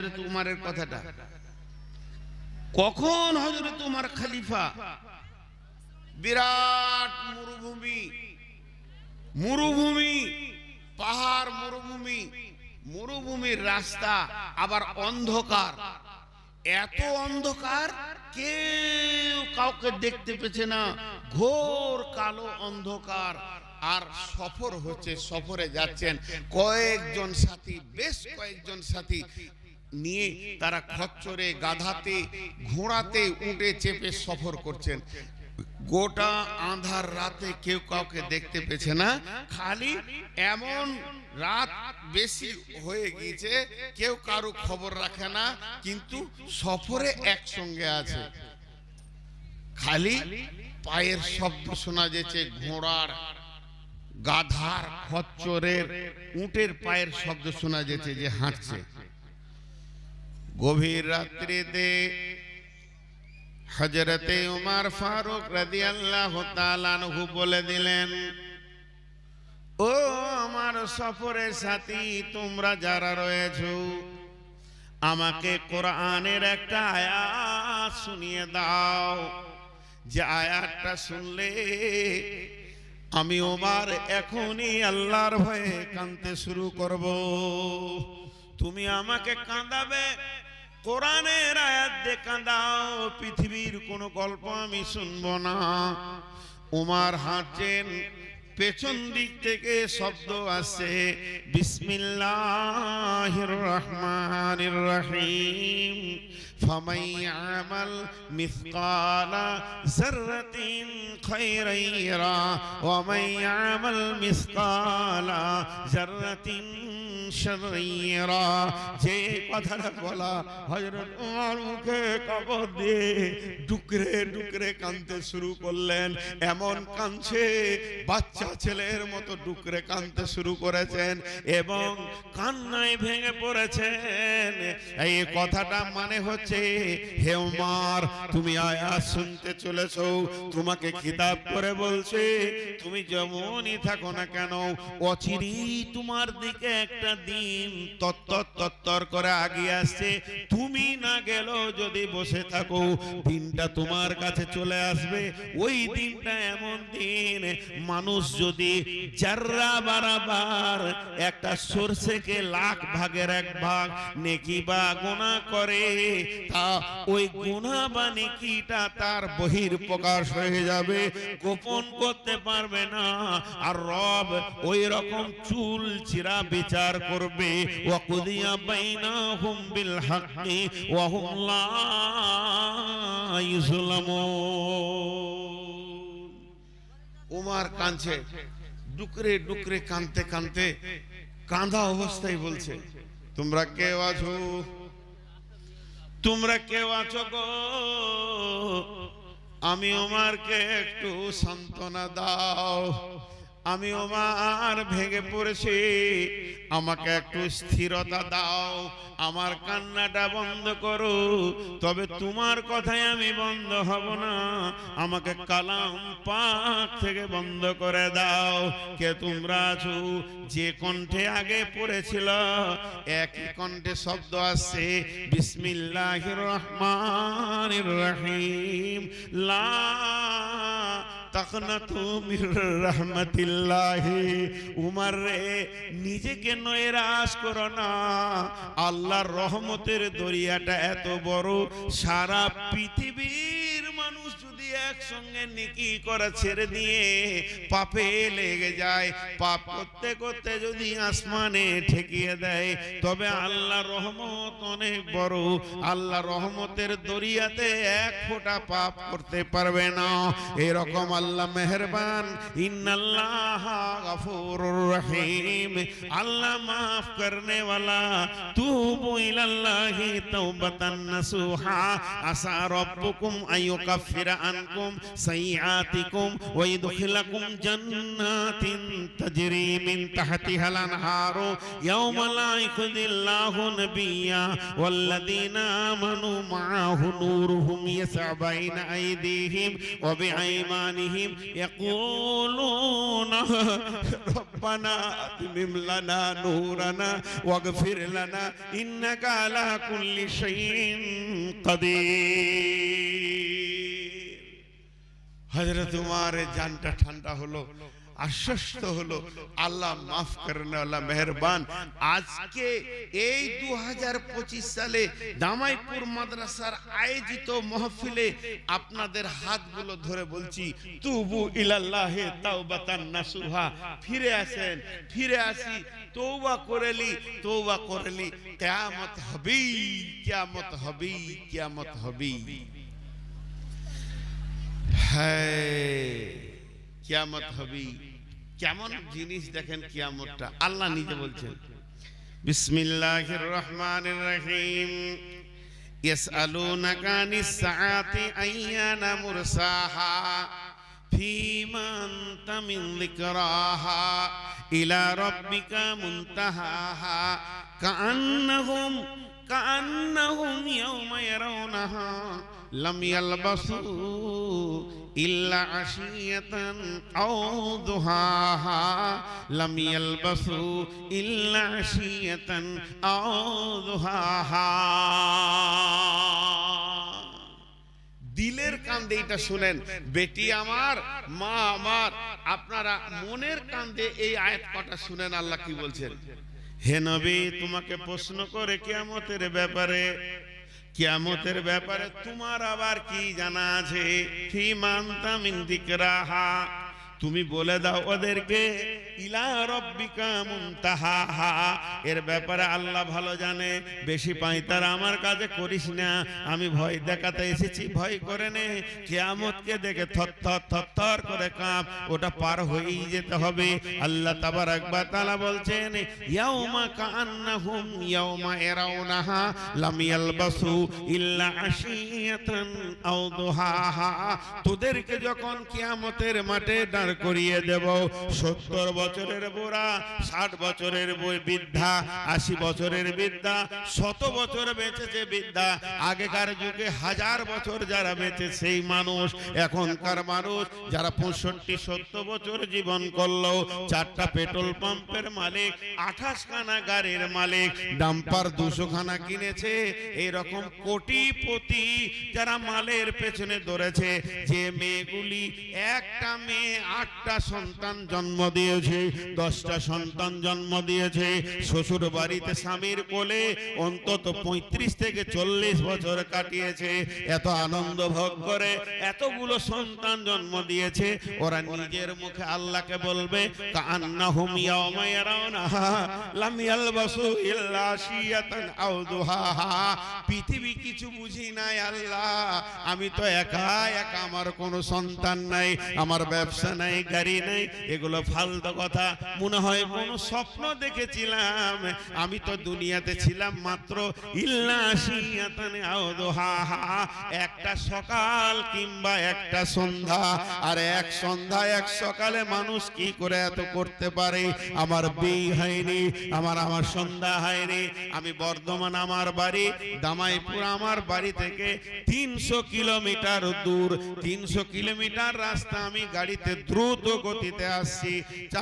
হজরত উমারের কথাটা। কখন হজরত উমার খলিফা? বিরাট মরুভূমি মরুভূমি, পাহাড় মরুভূমি, মরুভূমির রাস্তা, আবার অন্ধকার। এত অন্ধকার, কেউ কাউকে দেখতে পেছে না। ঘোর কালো অন্ধকার। আর সফর হচ্ছে, সফরে যাচ্ছেন কয়েকজন সাথী, বেশ কয়েকজন সাথী। নিয়ে তারা খচ্চরে, গাধাতে, ঘোড়াতে উঠে চেপে সফর করছেন। গোটা আধার রাতে কেউ কাউকে দেখতে পেছে না। খালি এমন রাত বেশি হয়ে গিয়েছে, কেউ কারও খবর রাখে না, কিন্তু সফরে একসঙ্গে আছে। খালি পায়ের শব্দ শোনা যাচ্ছে, ঘোড়ার গাধার খচ্চরের, উটের পায়ের শব্দ শোনা যাচ্ছে যে হাঁটছে। গভীর রাত্রিতে হজরতে উমার ফারুক রাদিয়াল্লাহু তাআলা আনহু বলে দিলেন, ও আমার সফরের সাথী, তোমরা যারা রয়েছো, আমাকে কোরআনের একটা আয়াত শুনিয়ে দাও। যে আয়াতটা শুনলে আমি ওমার এখনই আল্লাহর ভয়ে কাঁদতে শুরু করব। তুমি আমাকে কাঁদাবে? কোরআনের আয়াত কাঁদাও, পৃথিবীর কোনো গল্প আমি শুনব না। উমার হাঁটছেন পেছন দিক থেকে শব্দ আসে, বিসমিল্লাহির রহমানির রহিম। فمن يعمل مثقال ذرة خيرا يرى ومن يعمل مثقال ذرة শরীরা যে কথাটা বলা হযরত ওমর মুখে কবর দিয়ে ডুকরে ডুকরে কাঁদতে শুরু করলেন এমন কাঁদছে বাচ্চা ছেলের মতো ডুকরে কাঁদতে শুরু করেছেন এবং কান্নায় ভেঙে পড়েছেন এই কথাটা মানে হচ্ছে হে উমার, তুমি আয়াত শুনতে চলেছো, তোমাকে খিতাব করে বলছে, তুমি যেমনই থাকো না কেন অচিরি তোমার দিকে একটা দিন তত্তর তত্তর করে আগিয়ে আসছে। তুমি না গেলেও যদি বসে থাকো, দিনটা তোমার কাছে চলে আসবে। ওই দিনটা এমন দিন, মানুষ যদি জাররা বারাবার একটা সরষেকে লাখ ভাগের এক ভাগ নেকি বা গোনা করে তা ওই গুণা বা তার বহির প্রকাশ হয়ে যাবে, গোপন করতে পারবে না। আর রব ওই রকম চুল চিরা বিচার করবে। ওয়াকুদিয়া বাইনাহুম বিল হাক্কি ওয়া হুম লা উমার কাঁদছে, ডুকরে ডুকরে কাঁদতে কাঁদতে কাঁদা অবস্থায় বলছে, তোমরা কেউ আছো? তোমরা কেউ আছো গো? আমি ওমারকে একটু সান্ত্বনা দাও। আমি ওমার ভেঙে পড়েছি। আমাকে একটু স্থিরতা দাও, আমার কান্নাটা বন্ধ করো। তবে তোমার কথায় আমি বন্ধ হব না। আমাকে কালাম পাক থেকে বন্ধ করে দাও। কে তোমরা আছো? যে কণ্ঠে আগে পড়েছিল, একই কণ্ঠে শব্দ আসছে, বিসমিল্লাহির রহমানির রহিম। লা উমার রে নিজেকে না। আল্লাহর রহমতের দরিয়াটা এত বড় সারা যদি একসঙ্গে নেকি করা ছেড়ে দিয়ে পাপে লেগে যায়। পাপ করতে করতে যদি আসমানে ঠেকিয়ে দেয়, তবে আল্লাহ রহমত অনেক বড়। আল্লাহ রহমতের দরিয়াতে এক ফোঁটা পাপ করতে পারবে না। এরকম আল্লাহ মেহরবান। রহিম। আল্লাহ মাফ করনে वाला তুবু ইলাল্লাহি তাওবাতান নাসুহা। আসা রব্বুকুম আইয়ুকাফিরা আনকুম عنكم سيئاتكم ويدخلكم جنات تجري من تحتها الأنهار يوم لا يخزي الله نبيا والذين آمنوا معه نورهم يسع بين أيديهم وبأيمانهم يقولون ربنا أتمم لنا نورنا واغفر لنا إنك على كل شيء قدير হজরত উমারের জানটা ঠান্ডা হলো, আশ্বস্ত হলো, আল্লাহ মাফ করেন আল্লাহ মেহরবান। আজকে এই দু হাজার পঁচিশ সালে দামাইপুর মাদ্রাসার আয়োজিত মহফিলে আপনাদের হাতগুলো ধরে বলছি, তুবু ইলাল্লাহে তাওবাতান নাসুহা। ফিরে আসেন, ফিরে আসি তৌবা করেলি তৌবা করেলি কিয়ামত হবেই কিয়ামত হবেই কিয়ামত হবেই। হ্যাঁ কিয়ামত হবে কেমন জিনিস দেখেন কিয়ামতটা আল্লাহ নিজে বলছেন বিসমিল্লাহির রহমানির রহিম يسألونك عن الساعة أيان مرساها فيما أنت من ذكراها إلى ربك منتهاها كأنهم كأنهم يوم يرونها لم يلبثوا إلا عشية أو ضحاها لم يلبثوا إلا عشية أو ضحاها দিলের কান্দে এটা শুনেন বেটি আমার মা আমার আপনারা মনের কান্দে এই আয়াত কটা শুনেন আল্লাহ কি বলছেন হে নবী তোমাকে প্রশ্ন করে কিয়ামতের ব্যাপারে কিয়ামতের ব্যাপারে তোমার আবার কি জানা আছে? তুমি বলে দাও ওদেরকে ইলা রব্বিকা মুনতাহাহা এর ব্যাপারে আল্লাহ ভালো জানে। বেশি পাই তার আমার কাছে করিস না। আমি ভয় দেখাতে এসেছি, ভয় করে নে। কিয়ামতকে দেখে থরথর থরথর করে কাঁপ। ওটা পার হয়েই যেতে হবে। আল্লাহ তাবারাক ওয়া তাআলা বলছেন, ইয়াউমা কান্নাহুম ইয়াউমা ইয়ারাউনাহা লাম ইয়ালবাসু ইল্লা আশিয়াতান আও দুহাহা। তোদেরকে যখন কিয়ামতের মাঠে দাঁড় করিয়ে দেব, সত্তর বছরের বুড়া ষাট বছরের বই- বৃদ্ধা আশি বছরের বৃদ্ধা শত বছর বেঁচেছে বৃদ্ধা আগেকার যুগে হাজার বছর যারা বেঁচে সেই মানুষ, এখনকার মানুষ যারা পঁয়ষট্টি, সত্তর বছর জীবন করল, চারটা পেট্রোল পাম্পের মালিক আঠাশ খানা গাড়ির মালিক, ডাম্পার দুশো খানা কিনেছে, এইরকম কোটিপতি যারা মালের পেছনে দৌড়েছে। যে মেয়েগুলি একটা মেয়ে, আটটা সন্তান জন্ম দিয়েছে দশটা সন্তান জন্ম দিয়েছে। শ্বশুর বাড়িতে স্বামীর কোলে অন্তত পঁয়ত্রিশ থেকে চল্লিশ বছর কাটিয়েছে। এত আনন্দ ভোগ করে এতগুলো সন্তান জন্ম দিয়েছে। ওরা নিজের মুখে আল্লাহকে বলবে পৃথিবী কিছু বুঝি নাই আল্লাহ। আমি তো একা একা আমার কোনো সন্তান নাই, আমার ব্যবসা নাই, গাড়ি নাই, এগুলো ফালতু কথা। মনে হয় কোনো স্বপ্ন দেখেছিলাম। আমি তো দুনিয়াতে ছিলাম মাত্র একটা সকাল কিংবা একটা সন্ধ্যা। আর এক সন্ধ্যা, এক সকালে মানুষ কি করে এত করতে পারে? আমার বিয়ে হয়নি, আমার আমার সন্ধ্যা হয়নি। আমি বর্ধমান আমার বাড়ি, দামাইপুর আমার বাড়ি থেকে তিনশো কিলোমিটার দূর। তিনশো কিলোমিটার রাস্তা আমি গাড়িতে দ্রুত গতিতে আসছি।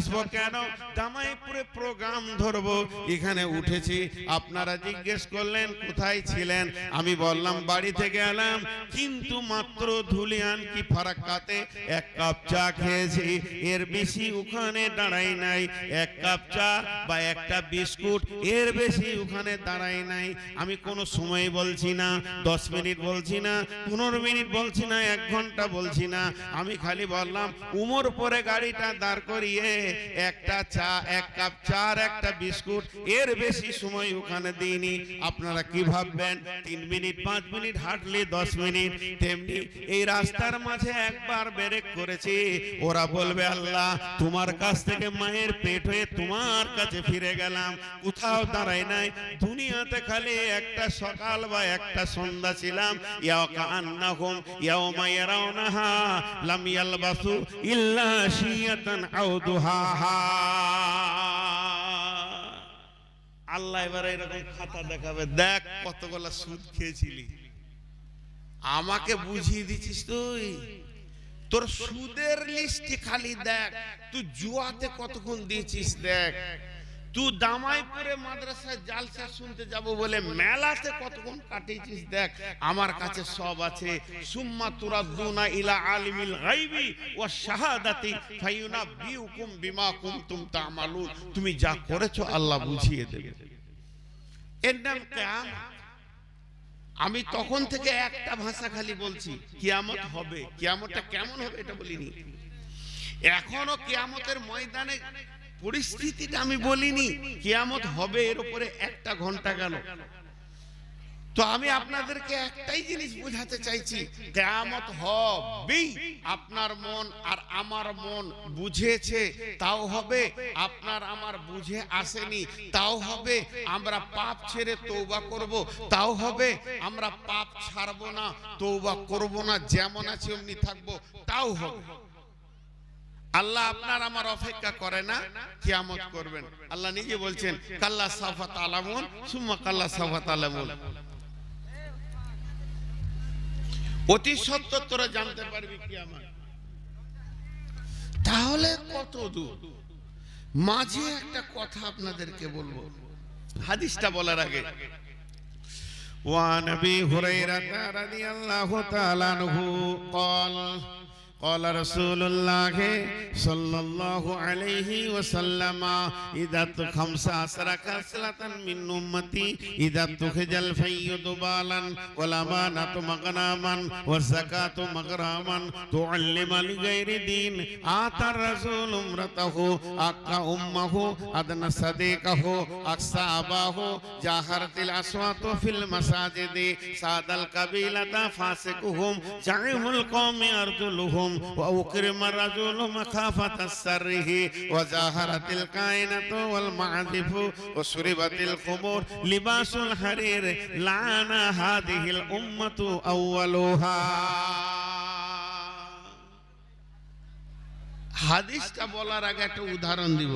চাষবো কেন? দামাইপুরে প্রোগ্রাম ধরবো। এখানে উঠেছি। আপনারা জিজ্ঞেস করলেন, কোথায় ছিলেন? আমি বললাম, বাড়ি থেকে এলাম। কিন্তু মাত্র ধুলিয়ান কি ফারাক্কাতে এক কাপ চা খেয়েছি। এর বেশি ওখানে দাঁড়াই নাই। এক কাপ চা বা একটা বিস্কুট, এর বেশি ওখানে দাঁড়াই নাই। আমি কোনো সময় বলছি না, দশ মিনিট বলছি না, পনেরো মিনিট বলছি না, এক ঘণ্টা বলছি না। আমি খালি বললাম, উমর পরে গাড়িটা দাঁড় করিয়ে একটা চা, এক কাপ চা আর একটা বিস্কুট, এর বেশি সময় ওখানে দিইনি। আপনারা কি ভাববেন? তিন মিনিট, পাঁচ মিনিট, হাঁটলে দশ মিনিট। তেমনি এই রাস্তার মাঝে একবার ব্রেক করেছি। ওরা বলবে, আল্লাহ, তোমার কাছ থেকে মায়ের পেট হয়ে তোমার কাছে ফিরে গেলাম। কোথাও দাঁড়াই নাই। দুনিয়াতে খালি একটা সকাল বা একটা সন্ধ্যা ছিলাম। ইয়া কান্নাহুম ইয়াউমা ইয়ারাউনাহা লাম ইয়ালবাসু ইল্লা শিয়াতান আও আল্লাহ এবার এরকম খাতা দেখাবে। দেখ কতগুলা সুদ খেয়েছিলি। আমাকে বুঝিয়ে দিছিস তুই। তোর সুদের লিস্ট খালি দেখ। তুই জুয়াতে কতক্ষণ দিয়েছিস দেখ। তুই দামাইপুরে মাদ্রাসায় জালসা শুনতে যাব বলে মেলাতে কতক্ষণ কাটিয়েছিস দেখ? আমার কাছে সব আছে। সুম্মা ইলা আলিমিল গায়বি ওয়া শাহাদাতি বিমা তুমি যা করেছ আল্লাহ বুঝিয়ে দেবে। এর নাম কিয়ামত আমি তখন থেকে একটা ভাষা খালি বলছি, কিয়ামত হবে। কিয়ামতটা কেমন হবে এটা বলিনি। এখনও কিয়ামতের ময়দানে পরিস্থিতিটা আমি বলিনি, কিয়ামত হবে, এর উপরে একটা ঘণ্টা গেল। তো আমি আপনাদেরকে একটাই জিনিস বোঝাতে চাইছি, কেয়ামত হবেই আপনার মন আর আমার মন বুঝেছে, তাও হবে, আপনার আমার বুঝে আসেনি, তাও হবে, আমরা পাপ ছেড়ে তৌবা করব, তাও হবে, আমরা পাপ ছাড়বো না তৌবা করব না, যেমন আছে, অমনি থাকব, তাও হবে। আল্লাহ আপনার আমার অপেক্ষা করে না কিয়ামত করবেন আল্লাহ নিজে বলছেন কাল্লা সাফাত আলামুন সুম্মা কাল্লা সাফাত আলামুন অতি সত্য তোরা জানতে পারবি কি আমার তাহলে কত দূর মাঝে একটা কথা আপনাদেরকে বলবো হাদিসটা বলার আগে وعن ابي هريره رضي الله تعالى عنه قال قال رسول الله صلى الله عليه وسلم إذا خمس عشر كسلة من أمتي إذا تخج الفي ضبالا والأمانة مغناما والزكاة مغراما تعلم لغير دين آتى الرسول امرته أقى أمه أدنى صديقه أقصى أباه جاهرت الأصوات في المساجد ساد القبيلة فاسقهم زعيم القوم أرجلهم وأكرم الرجل مخافة السره وزاهرت الكائنة والمعازف وشربت الخمور لباس الحرير لعن هذه الأمة أولها হাদিসটা বলার আগে একটা উদাহরণ দিব